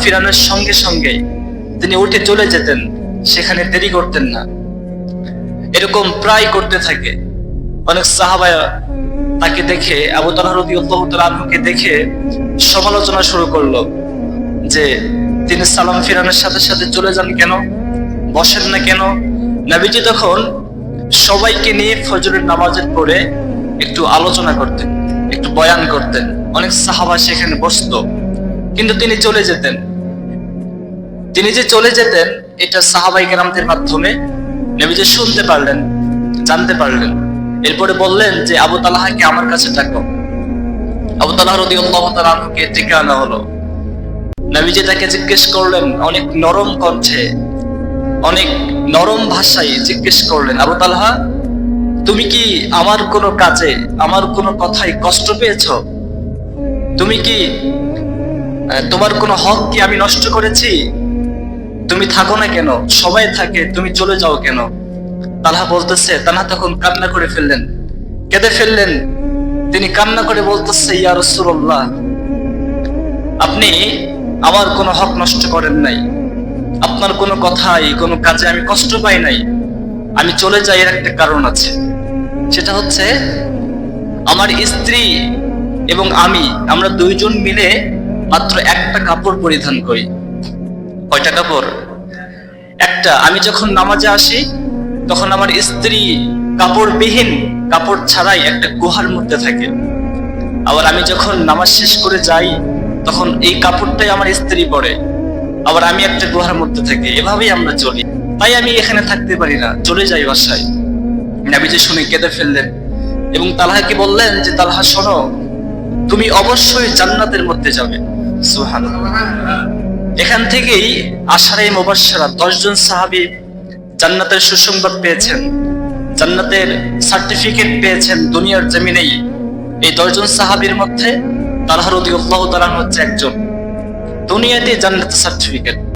ফিরানোর সঙ্গে সঙ্গে তিনি উঠে চলে যেতেন, সেখানে দেরি করতেন না। এরকম প্রায় করতে থাকে। অনেক সাহাবায়া তাকে দেখে, আবু তালাহ তাআলা আনহুকে দেখে সমালোচনা শুরু করল। যে তিনি সালাম ফিরানোর সাথে সাথে চলে যান কেন? বসেন না কেন? নবীজি তখন সবাইকে নিয়ে ফজরের নামাজের পরে একটু আলোচনা করতেন, একটু বয়ান করতেন। অনেক সাহাবা সেখানে বসতো। কিন্তু তিনি চলে যেতেন। তিনি যে চলে যেতেন, এটা সাহাবাই কেরামদের মাধ্যমে নবীজি শুনতে পারলেন, জানতে পারলেন। এরপরে বললেন যে, আবু তালাহাকে আমার কাছে ডাকো? আবু তালাহ রদি আল্লাহ তালকে ডেকে আনা হলো। নবীজি তাকে জিজ্ঞেস করলেন, অনেক নরম কণ্ঠে, অনেক নরম ভাষায় জিজ্ঞেস করলেন, আবু তালহা, তুমি কি আমার কোনো কাজে, আমার কোনো কথায় কষ্ট পেয়েছ? তুমি কি তোমার কোনো হক কি আমি নষ্ট করেছি? তুমি থাকো না কেন? সবাই থাকে, তুমি চলে যাও কেন? তালহা বলতেছে তালহা তখন কান্না করে ফেললেন, কেঁদে ফেললেন। তিনি কান্না করে বলতেছে, ইয়া রাসূলুল্লাহ, আপনি আমার কোনো হক নষ্ট করেন নাই। আপনার কোনো কথাই, কোনো কাজে আমি কষ্ট পাই নাই। আমি চলে যাই এর একটা কারণ আছে। সেটা হচ্ছে, আমার স্ত্রী এবং আমি, আমরা দুইজন মিলে মাত্র একটা কাপড় পরিধান করি। কয়টা কাপড়? একটা, আমি যখন নামাজে আসি, তখন আমার স্ত্রী কাপড়বিহীন কাপড় ছাড়াই একটা গুহার মধ্যে থাকে। আবার আমি যখন নামাজ শেষ করে যাই তখন এই কাপড়টাই আমার স্ত্রী পরে। আবার আমি একটা গুহার মধ্যে থাকি এভাবেই আমরা চলি। তাই আমি এখানে থাকতে পারি না, চলে যাই বাসায়। নাবিজি শুনে কেঁদে ফেললেন এবং তালহাকে বললেন যে, তালহা, শোনো, তুমি অবশ্যই জান্নাতের মধ্যে যাবে। সুহান এখান থেকেই আশারে মোবাসারা দশজন সাহাবি জান্নাতের সুসংবাদ পেয়েছেন। জান্নাতের সার্টিফিকেট পেয়েছেন দুনিয়ার জমিনেই। এই দশজন সাহাবীর মধ্যে তালহা আল্লাহ তালান হচ্ছে একজন। দুনিয়াতে জান্নাতের সার্টিফিকেট